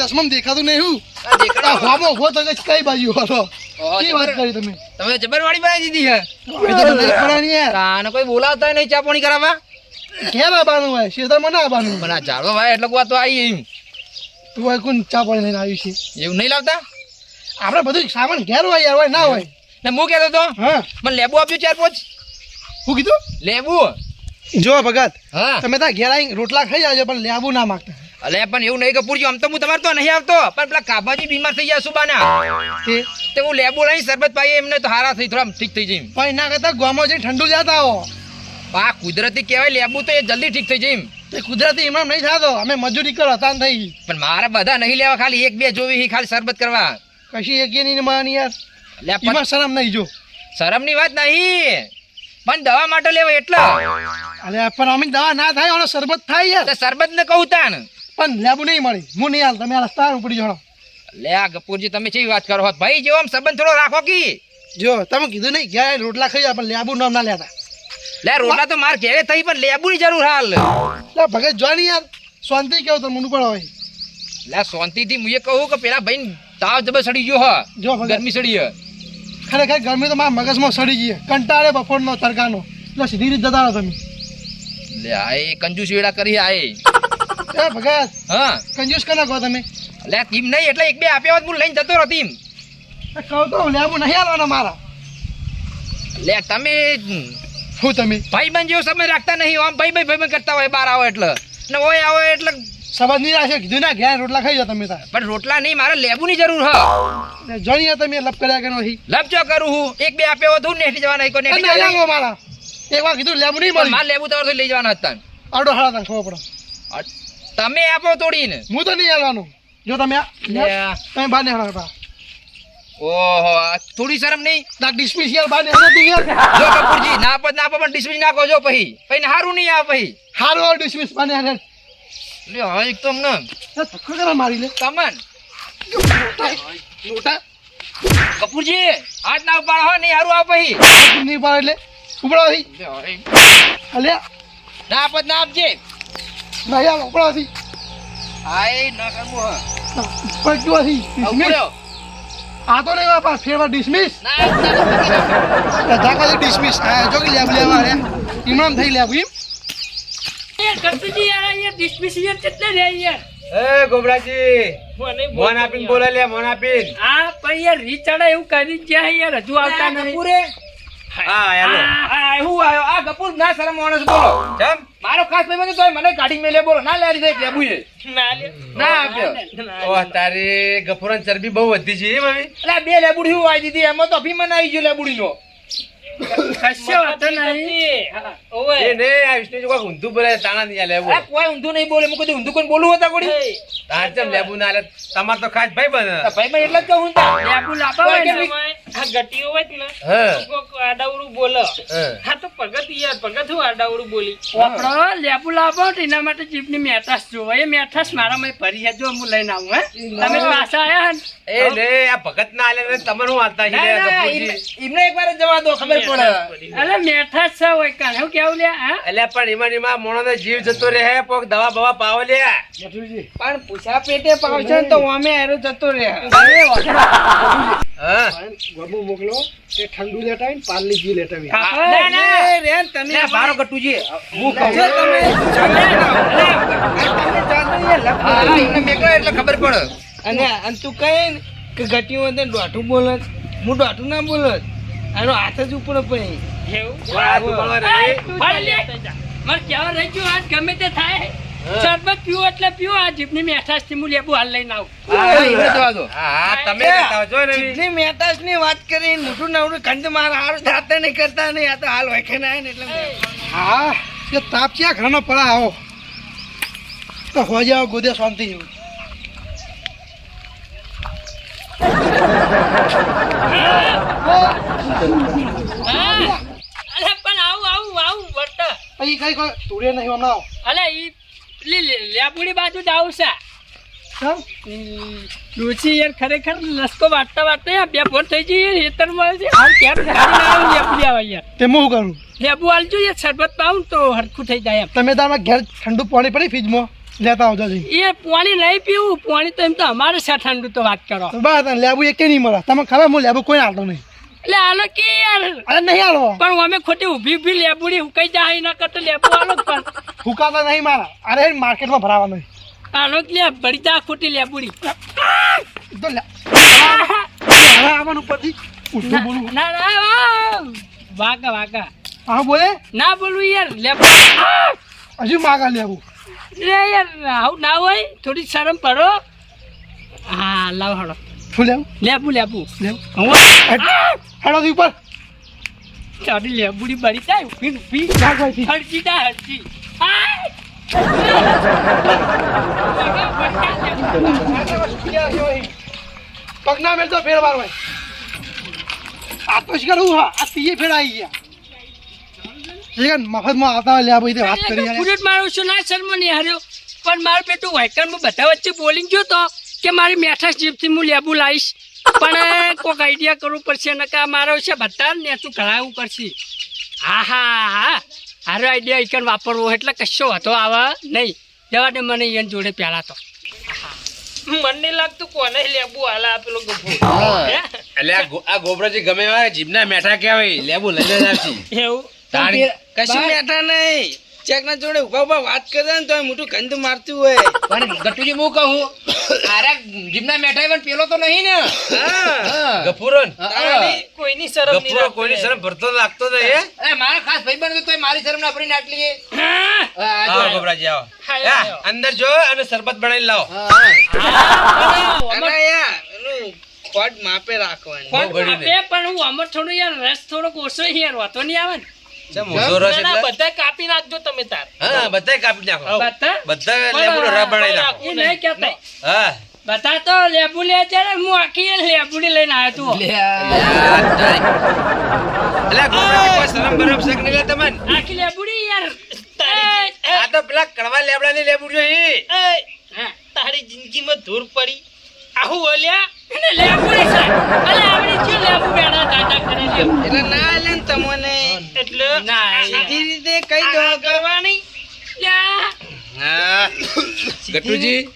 ચશ્મા દેખાતું નહીં હું. આ હોમો હો તો કઈ બાજુ હલો? ઓહો, વાત કરી તમે? તમે જબરવાળી બનાવી દીધી હે? તો નહીં યાર. આને કોઈ બોલાવતા નહીં ચા પાણી કરાવવા? ઘેર આવવાનું હોય? શેતર મને આવવાનું પણ આ ભાઈ એટલે વાત તો આવી એમ. તું હોય કોણ ચા પાણી લઈને આવ્યું છે? એવું નહીં લાવતા? આપણે બધું સામાન ઘેર હોય યાર હોય ના હોય. ને હું કહેતો તો હા. મને લેબુ આપજો ચાર પાંચ. શું કીધું? લેબુ? જો ભગત હા. તમે ત્યાં ઘેર આવીને રોટલા ખાઈ જાજો પણ લેબુ ના માગતા. અલે પણ એવું નહીં કપૂરજી આમ તો હું તમારે તો નહીં આવતો. પણ પેલા કાભાજી બીમાર થઈ ગયા સુબાના. તે હું લેબો લઈ સરબત પાઈ એમને તો હારા થઈ થોડા ઠીક થઈ જાય પણ એના કરતા ગોમાં જઈને ઠંડુ જતા આવો આ કુદરતી કહેવાય લેબુ તો એ જલ્દી ઠીક થઈ જાય તે કુદરતી ઇમામ નહીં થતો. અમે મજૂરી કરો હતા થઈ પણ મારે બધા નહીં લેવા ખાલી એક બે જોવી ખાલી શરબત કરવા. કશી એક નહીં માની યાર. લે પણ શરમ નહીં જો. શરમની વાત નહીં. પણ દવા માટે લેવા એટલા. અરે પણ અમે દવા ના થાય અને શરબત થાય યાર. શરબત ને કહું તાણ પણ લેબુ નહીં મળી. હું નહીં હાલ તમે આ રસ્તા ઉપડી જોડો લે આ ગપુરજી તમે ચેવી વાત કરો ભાઈ જેવો સંબંધ થોડો રાખો કી? જો તમે કીધું નહીં ઘેર રોટલા ખાઈ પણ લેબુ નામ ના લેતા. લે રોટલા તો માર ઘેરે થઈ પણ લેબુ ની જરૂર હાલ. લે ભગત જો નહીં યાર શાંતિ કેવું તમને પણ હોય. લે શાંતિથી મુએ કહું કે પેલા ભાઈ તાવ જબર સડી ગયો હ. જો ગરમી સડી હે. ખરેખર ગરમી તો મારા મગજમાં સડી ગઈ. કંટાળે બપોરનો તડકાનો. એટલે સીધી રીતે જતા રહો તમે. લે આ કંજૂસ વેડા કરી આ એ ભગત! હા. કંજૂસ કના કહો તમે? લે ટીમ નહીં એટલે એક બે આપ્યા હોત હું લઈને જતો રહો ટીમ. કહું તો હું નહીં હાલવાના મારા. લે તમે શું તમે? ભાઈ બંધ જેવો સમય રાખતા નહીં આમ ભાઈ ભાઈ ભાઈ બંધ કરતા હોય બાર આવો એટલે. ને ઓય આવો એટલે સબંધ નહીં રાખે કીધું ના ઘેર રોટલા ખાઈ જાઓ તમે તાર. પણ રોટલા નહીં મારે લેબુની જરૂર હ. જણીએ તમે લપ કર્યા કે નહીં? લપચો કરું હું. એક બે આપ્યો હોત હું નેઠી જવાના એક તમે જવાના. મારા. એક વાર કીધું લેબુ નહીં મળી. મારે લેબુ તમારે લઈ જવાના હતા. આડો હાડા તને ખબર પડે. તમે આપો તોડીને હું તો નહીં હાલવાનું. જો તમે આ- તમે બહાર નહીં હાલતા ઓહો થોડી શરમ નહીં? ના ડિસ્મિસ યાર બહાર હાલતું યાર. જો કપૂરજી ના આપો ના આપો પણ ડિસ્મિસ નાખો જો પછી. પછી હારું નહીં આવે પછી. હારું ડિસ્મિસ બહાર હાલે લે હવે એક તો અમને ધક્કો મારી લે તમન. લોટા. કપૂરજી હાથ ના ઉપાડ હો નહીં હારું આ પછી. નહીં પાડે એટલે હવે. અલે ના આપો ના આપજે. ના યાર ઉપડાવાથી હાય ના કરવું હ પડકવાથી ડિસ્મિસ ઉપડ્યો આ તો નહીં વાપા ફેરવા ડિસ્મિસ ના ના જાકાથી ડિસ્મિસ હા જો કે લેબ લેવા રે. ઇમામ થઈ લેબ એમ. એ ગોબરાજી મોન આપીને બોલે લે મોન આપીને. આ પણ યાર રીચાડા એવું કરી જ જ્યાં યાર હજુ આવતા નહીં. કપૂરે હા. હેલો. આ હું આવ્યો. આ કપૂર ના શરમ માણસ બોલો. કેમ? મારો ખાસ ભાઈ તો મને કાઢી મેલે બોલો. ના લેરી દે લેબુ છે ના લે. ના આપ્યો. ઓહ તારી ગફુરાન ચરબી બહુ વધી છે આ બે લેબુડી હું આવી દીધી એમાં તો અભિમાન આવી ગયો લેબુડી નો તમાર તો ખાસ ભાઈ બને. ભાઈ મેં એટલે જ કહું લેબુ હા બોલે. તો ભગત યાર, ભગત હું આડાઅવળું બોલી. આપડે લેબુ લાવો તો એના માટે જીભની મેઠાશ જોવો. એ મેઠાશ મારામાં ફરી છે. જો હું લઈને આવું, હે? તમે પાછા આયા એ લે આ ભગત ના આલે ને તમને હું હાલતા એમને- એક વાર જવા દો ખબર પડે અરે મેઠા છે હોય કાં. હું કેવું લે હા એટલે પણ એમાં એમાં મોણો ને જીવ જતો રહે પોક દવા બવા પાવો લે પણ પૂછા પેટે પાવશે ને તો અમે એરો જતો રહે હા ગબુ મોકલો તે ઠંડુ લેતા આવીને પાલની આવી કાકા, ના, ના, રેન, તમે બારો કટુજી. હું કહું તમે તમે જાણો એ એમને મેકલો એટલે ખબર પડે અને અને તું કહે ને કે ઘટ્યું હોય તો દોઢું બોલત હું દોઢું ના બોલત આનો હાથ જ ઉપર એવું? લે. મારે કેવા રહી ગયું, આજ ગમે તે થાય. શરબત પીવો એટલે પીવો આ જીભની મેઠાશથી હું લેબુ હાલ લઈને આવું. હા, એમને જવા દો. હા હા તમે બતાવો છો ને વાત કરી મોટું નવડું ખંડ મારા હારું જાતે નહીં કરતા નહીં આ તો હાલ હોય ના એટલે હા એ તાપ ક્યાં ઘરનો પડા આવો તો હોજાઓ ગોદે શાંતિ એવું હા. અરે પણ આવું આવું આવું વર્તા પછી કઈ કોઈ તુરે નહીં હમણાં અલે ઈ પેલી લેબુડી બાજુ જ આવું છે. કેમ યાર ખરેખર લસકો વાટતા વાટતા યાર બે ફોન થઈ જઈએ છે હાલ ગાડી ના આવી યાર તે હું કરું. લેબુ આલજો યાર શરબત પાઉં તો હરખું થઈ જાય તમે તારા ઘેર ઠંડુ પાણી પડી ફ્રીજમાં. લેતા આવજો જઈ એ પાણી નહીં પીવું પાણી તો એમ તો અમારે છે તો વાત કરો. બસ લેવું લેબુ એકે નહીં મળે? તમે ખબર હું લેબુ કોઈ આવતો નહીં. એટલે આલો કે યાર? અરે નહીં આલો. પણ અમે ખોટી ઊભી ઊભી લેબુડી હુકાઈ જાય એના કરતા લેબુ આલો જ પણ. ફૂકાતા નહીં મારા. અરે માર્કેટમાં ભરાવા નહીં. આલો જ લે ભરી જા ખોટી લેબુડી. તો લે. હવે આવવાનું પછી ઉઠું બોલું. ના ના વાગા વાગા હા બોલે? ના બોલું યાર લેબુ. હજુ માગા લેવું રે યાર આવું ના હોય થોડી શરમ પડો. હા લાવ હળો. શું લેવું? લેબુ લેબુ. લેવું? હું હેડો થી ઉપર. ચાડી લેબુડી બળી જાય ઊભી ઊભી ભાગ અહીંથી. હરજી જા હરજી આય! પગના મેળ તો ફેરવાર મારવાય આ તો શું કરું હા આ તીએ ફેરાઈ ગયા. શીખર મફતમાં આવતા હોય લ્યા ભાઈ બધી વાત કરી બુલેટ મારું છું ના શર્મા નહીં હાર્યો. પણ મારું બેટું વાયકરમાં બધા વચ્ચે બોલિંગ જો તો કે મારી મેઠાસ જીપથી હું લેબુ લાવીશ. પણ કોઈક આઈડિયા કરવું પડશે. ને કે મારો છે બધા નેચું કરાવવું પડશે. હા હા હા. હારો આઈડિયા એકન વાપરવો એટલે કશો હતો આવે નહીં. જવા દે મને એન જોડે પહેલા તો. મને લાગતું કોને લેબુ હાલા પેલો ગભો. એટલે આ ગો- આ ગોબરાજી ગમે એવા જીભના મેઠા કહેવાય લેબુ લઈ જ એવું? કશું બેઠા નહીં. ચેક ના જોડે ઊભા ઊભા વાત કરે ને તો મોટું ગંધ મારતું હોય. પણ ગટુજી હું કહું આરે જીમના પણ પેલો તો નહીં ને. કોઈની શરમ ગફુરો કોઈની શરમ ભરતો લાગતો? એ મારા ખાસ ભાઈ તોય મારી શરમ ના ભરીને આટલી આવો. અંદર જો અને શરબત બનાવી લાવો. યાર એનું માપે રાખવાની. આપે પણ હું અમર થોડું યાર રસ થોડોક ઓછો યાર વાતો નહીં આવે ને. બધા કાપી નાખજો તમે તાર. હા બધાય કાપી નાખો. બધા બધા લેબુનો નાખો. એ નહીં કહેતો. હા. બધા તો લેબુ લે છે ને હું આખી લેબુડી લઈને આવ્યો તું એટલે ગોબરાજી કોઈ શરમ બરમ શક લે તમને? આખી લેબુડી યાર. આ તો પેલા કડવા લેબડાની લેબુ જોઈ તારી જિંદગીમાં ધૂર પડી. આહુ ઓલ્યા. એને લેબુડી છે અલે આવડી છે લેબુ બેડા દાદા કરે છે? એટલે ના લે તમને. એટલે સીધી રીતે કહી દો. કરવાની. ગટુજી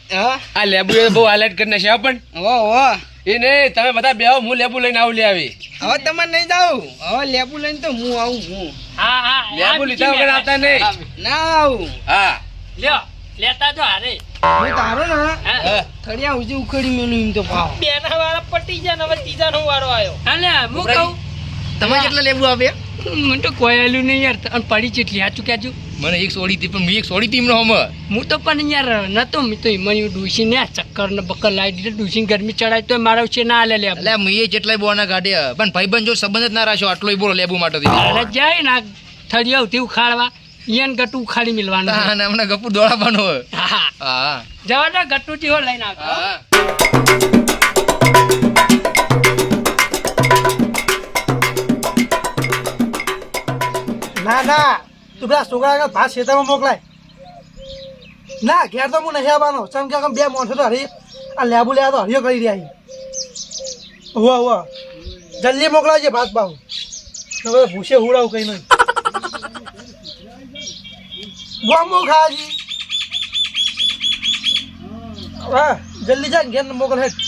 આ લેબુ બહુ હાઇલાઇટ કરી નાખ્યા પણ. હો હો. એ નહીં તમે બધા બેહો હું લેબુ લઈને આવું લે આવી. હવે તમે નહીં જાવ હવે લેબુ લઈને તો હું આવું હું. હા હા લેબુ લીધા વગર આવતા નહીં. ના આવું. હા. લ્યો લેતા જો હારે. હું તારો ને. હા. થળિયા ઉજી ઉખડી મેલું એમ તો ભાવ. બેના વાળા પટી ને હવે ત્રીજા નો વારો આવ્યો. અલે હું કહું? તમે કેટલા લેવું આવે મને તો કોઈ આલ્યું નહીં યાર અને પડી ચેટલી આ ચૂક્યા છું મને એક સોડી હતી પણ મેં એક સોડી હતી એમનો હમ. હું તો પણ યાર નતો મેં તો એમાં ડૂસી ને ચક્કર ને બક્કર લાવી દીધું ડૂસી ગરમી ચડાય તો મારા છે ના લે લે એટલે મેં જેટલાય બોના કાઢ્યા પણ ભાઈબંધ જો સંબંધ જ ના રાખ્યો આટલો બોલો લેબુ માટે. જાય ના થળી આવતી ઉખાડવા. ઈયન ગટુ ખાલી મિલવાનું હા, અને હમણાં ગપુ દોડાવવાનો હોય. હા. હા. જવા દો ગટુજી હો લઈને આવતો ના ના. તું પેલા છોકરા ભાત શેતામાં મોકલાય. ના ઘેર તો હું નહીં આવવાનો. ચમ કે બે માણસો તો હરી આ લેબુ લેવા તો હરિયો કરી રહ્યા હુઆ હુઆ જલ્દી મોકલાવજે ભાત બાહુ. હવે ભૂસે હુડાવું કઈ નહીં. ગોમો ખાજી હા જલ્દી જા ઘેર મોકલ હેઠ.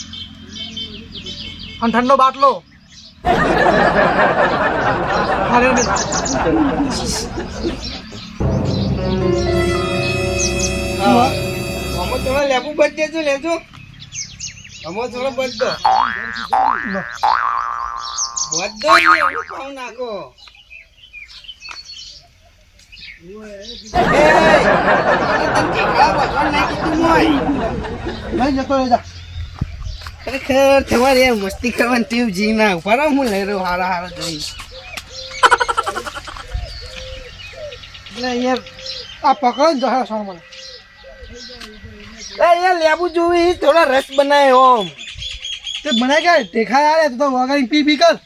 અને ઠંડો બાટલો. હા. આમાં થોડો લેબુ બચ દેજો લેજો. આમાં થોડો બધો જ લેબુ ખાવ નાખો એ, આને તને ઢીકડા વધવા નાખી તું મોય. નહીં જતો રહે જા ખરેખર તમારે યાર મસ્તી કરવાની ટીવ જી ના ઉપર હું લઈ રહ્યો હારા હારા જોઈ યાર આ પકડો ને જહા સોણ મને યાર લેબુ જોવી થોડા રસ બનાય ઓમ તે મને કે દેખાય આરે તું વગાડી પી પી કર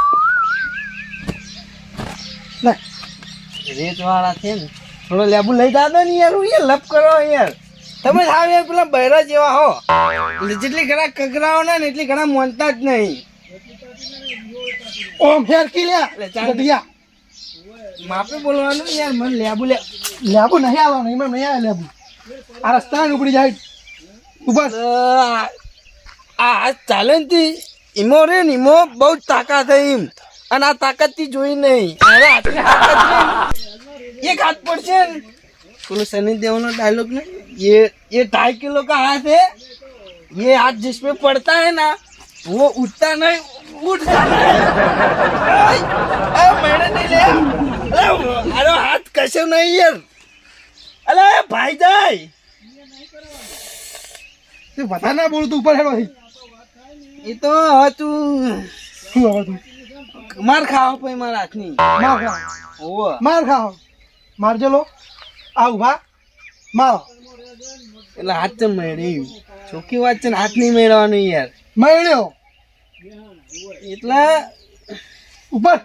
રેત વાળા છે ને થોડો લેબુ લઈ જાતો ને યાર હું લપ કરો યાર. તમે સાવ યાર પેલા બૈરા જેવા હો. એટલે જેટલી ઘણા કકરાઓ ને એટલી ઘણા મોનતા જ નહીં. ઓમ ફેર કી લે ચાંદિયા માપે બોલવાનું યાર મને લેબુ લે. લેબુ નહીં આવવાનું એમાં નહીં આવે લેબુ. આ રસ્તા ઉપડી જાય. ઉપર આ ચાલે ને ઈમો રે ને ઈમો બહુ તાકાત એમ. અને આ તાકાતથી જોઈ નહીં. અરે આટલી તાકાત નહીં એક હાથ પડશે ને પેલો સની દેવનો डायलॉग ને ये ये ढाई किलो का हाथ है ये हाथ जिसपे पड़ता है ना वो उठता नहीं उठ जाता है ay, ay, मैंने नहीं लिया अरे अरे हाथ कैसे नहीं यार अरे भाई जाए તે વધારે ના બોલું તું ઉપર હેડો અહીં. એ તો હવે તું શું હવે તું માર ખાવા પછી મારા હાથની માર ખાઓ ઓવો માર ખાઓ મારજો લો. આ ઊભા મારો. એટલે હાથ તો મેળ્યું ચોખ્ખી વાત છે ને હાથ નહીં મેળવવાનું યાર. મળ્યો. એટલે ઉપર.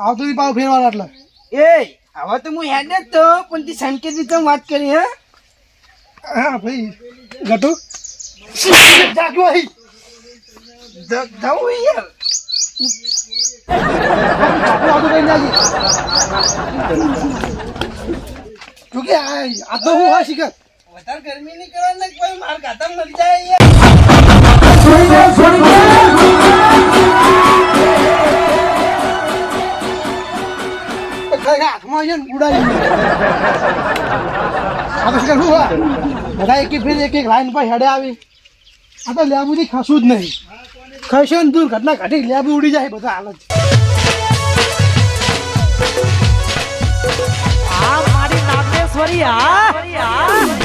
આવતો પાવ ફેરવાના એટલે. એ હવે તો હું હેડ જ તો પણ તે સંકેત રીતે વાત કરી હા? હા ભાઈ. ગટુ. જાગ્યો અહીં. જ- યાર. જાજે. જોકે આ તો હું હા શીખર વધારે ગરમી નહીં કરવાની કોઈ માર ગાતા મરી જાય યાર ખરેખર હાથમાં આવીને ઉડાડી આ તો શું બધા એક ફેર એક એક લાઈન પર હેડે આવી આ તો ખસું જ નહીં ખસ્યો દુર્ઘટના ઘટી લેબુ ઉડી જાય બધા હાલત મારી આ